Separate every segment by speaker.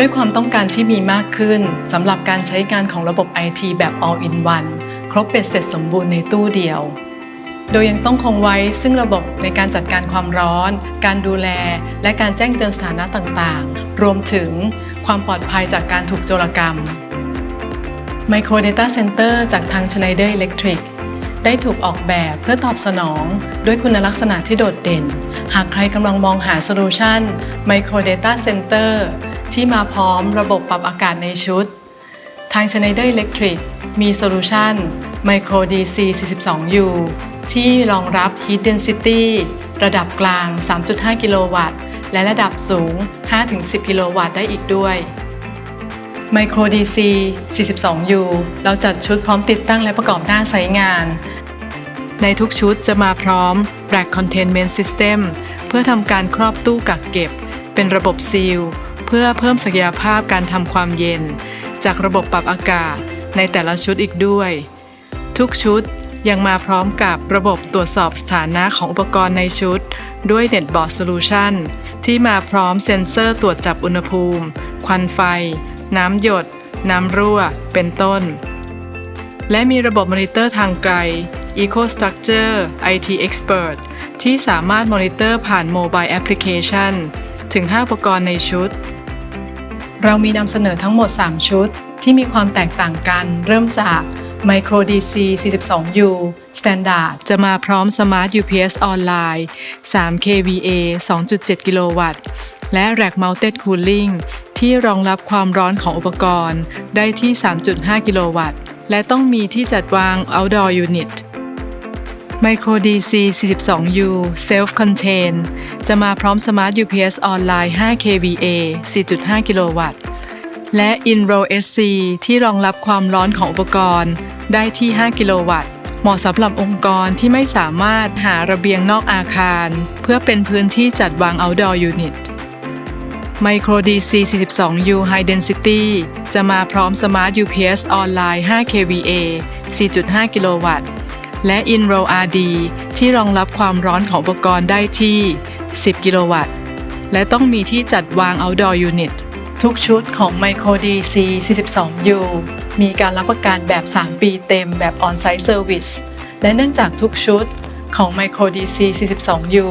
Speaker 1: ด้วยความต้องการที่มีมากขึ้นสำหรับการใช้งานของระบบ IT แบบ all in one ครบเป็ดเสร็จสมบูรณ์ในตู้เดียว โดยยังต้องคงไว้ซึ่งระบบในการจัดการความร้อน การดูแล และการแจ้งเตือนสถานะต่างๆ รวมถึงความปลอดภัยจากการถูกโจรกรรม Micro Data Center จากทาง Schneider Electric ได้ถูกออกแบบเพื่อตอบสนองด้วยคุณลักษณะที่โดดเด่น หากใครกำลังมองหาโซลูชัน Micro Data Center ที่มาพร้อมระบบปรับอากาศในชุด ทาง Schneider Electric มีโซลูชัน Micro DC 42U ที่รองรับ Heat Density ระดับกลาง 3.5 กิโลวัตต์ และระดับสูง 5-10 กิโลวัตต์ได้อีกด้วย Micro DC 42U เราจัดชุดพร้อมติดตั้งและประกอบหน้าใช้งาน ในทุกชุดจะมาพร้อม Rack Containment System เพื่อทำการครอบตู้กักเก็บ เป็นระบบซีล เพื่อเพิ่มศักยภาพการทำความเย็น จากระบบปรับอากาศในแต่ละชุดอีกด้วย ทุกชุดยังมาพร้อมกับระบบตรวจสอบสถานะของอุปกรณ์ในชุด ด้วย NetBoard Solution ที่มาพร้อมเซ็นเซอร์ตรวจจับอุณหภูมิ ควันไฟ น้ำหยด น้ำรั่ว เป็นต้น และมีระบบมอนิเตอร์ทางไกล EcoStructure IT Expert ที่สามารถมอนิเตอร์ผ่านโมบายแอปพลิเคชันถึง 5 อุปกรณ์ในชุด เรามีนำเสนอทั้งหมด 3 ชุด ที่มีความแตกต่างกัน เริ่มจาก Micro DC 42U Standard จะมาพร้อม Smart UPS ออนไลน์ 3 kVA 2.7 กิโลวัตต์ และ Rack Mounted Cooling ที่รองรับความร้อนของอุปกรณ์ได้ที่ 3.5 กิโลวัตต์ และต้องมีที่จัดวาง Outdoor Unit Micro DC 42U Self Contain จะมาพร้อม Smart UPS ออนไลน์ 5 kVA 4.5 กิโลวัตต์ และ Inro SC ที่รองรับความร้อนของอุปกรณ์ ได้ที่ 5 กิโลวัตต์ เหมาะสำหรับองค์กรที่ไม่สามารถหาระเบียงนอกอาคาร เพื่อเป็นพื้นที่จัดวาง Outdoor Unit Micro DC 42U High Density จะมาพร้อม Smart UPS ออนไลน์ 5 kVA 4.5 กิโลวัตต์ และ InRORD ที่รองรับความร้อนของอุปกรณ์ได้ที่ 10 กิโลวัตต์ และต้องมีที่จัดวาง Outdoor Unit ทุกชุดของ Micro DC 42U มีการรับประกันแบบ 3 ปีเต็มแบบ On-Site Service และเนื่องจากทุกชุดของ Micro DC 42U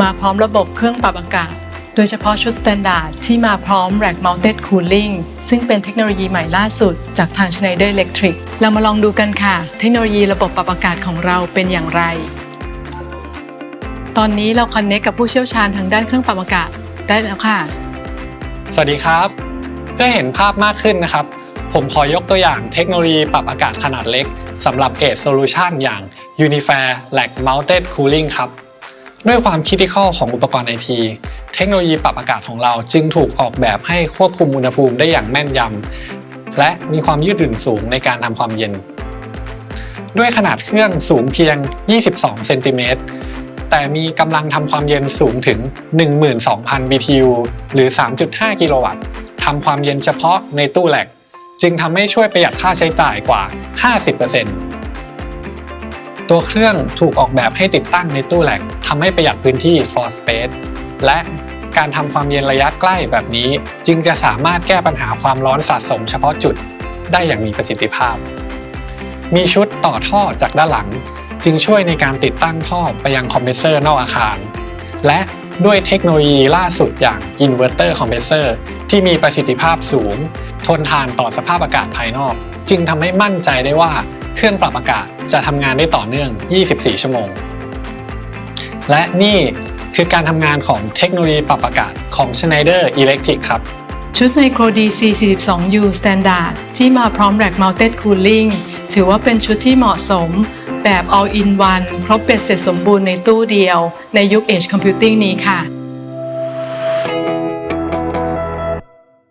Speaker 1: มาพร้อมระบบเครื่องปรับอากาศ โดยเฉพาะชุด Standard ที่มาพร้อม Rack Mounted Cooling ซึ่งเป็นเทคโนโลยีใหม่ล่าสุดจากทาง Schneider Electric เรามาลองดูกันค่ะ เทคโนโลยีระบบปรับอากาศของเราเป็นอย่างไร ตอนนี้เราคอนเน c t กับผู้เชี่ยวชาญทางด้านเครื่องปรับอากาศได้แล้วค่ะ
Speaker 2: สวัสดีครับ เพื่อเห็นภาพมากขึ้นนะครับ ผมขอยกตัวอย่างเทคโนโลยีปรับอากาศขนาดเล็กสำหรับ Edge Solution อย่าง Unifair Rack Mounted Cooling ครับ ด้วยความคิดที่ข้อของอุปกรณ์ไอที เทคโนโลยีปรับอากาศของเราจึงถูกออกแบบให้ควบคุมอุณหภูมิได้อย่างแม่นยำ และมีความยืดหยุ่นสูงในการทำความเย็น ด้วยขนาดเครื่องสูงเพียง 22 เซนติเมตร แต่มีกำลังทำความเย็นสูงถึง 12,000 BTU หรือ 3.5 กิโลวัตต์ทำความเย็นเฉพาะในตู้แหลกจึงทำให้ช่วยประหยัดค่าใช้จ่ายกว่า 50% ตัวเครื่องถูกออกแบบให้ติดตั้งในตู้แหลกทำให้ประหยัดพื้นที่ for space และการทำความเย็นระยะใกล้แบบนี้ จึงจะสามารถแก้ปัญหาความร้อนสะสมเฉพาะจุดได้อย่างมีประสิทธิภาพ มีชุดต่อท่อจากด้านหลัง จึงช่วยในการติดตั้งท่อไปยังคอมเพรสเซอร์นอกอาคาร และด้วยเทคโนโลยีล่าสุดอย่าง Inverter Compressor ที่มีประสิทธิภาพสูง ทนทานต่อสภาพอากาศภายนอก จึงทำให้มั่นใจได้ว่า เครื่องปรับอากาศจะทำงานได้ต่อเนื่อง 24 ชั่วโมง และนี่คือการทำงานของเทคโนโลยีปรับอากาศของ Schneider Electric ครับ
Speaker 1: ชุด Micro DC 42U Standard ที่มาพร้อม Rack Mounted Cooling ถือว่าเป็นชุดที่เหมาะสมแบบ all in one ครบเป็ดเสร็จสมบูรณ์ในตู้เดียว ในยุค Edge Computing นี้ค่ะ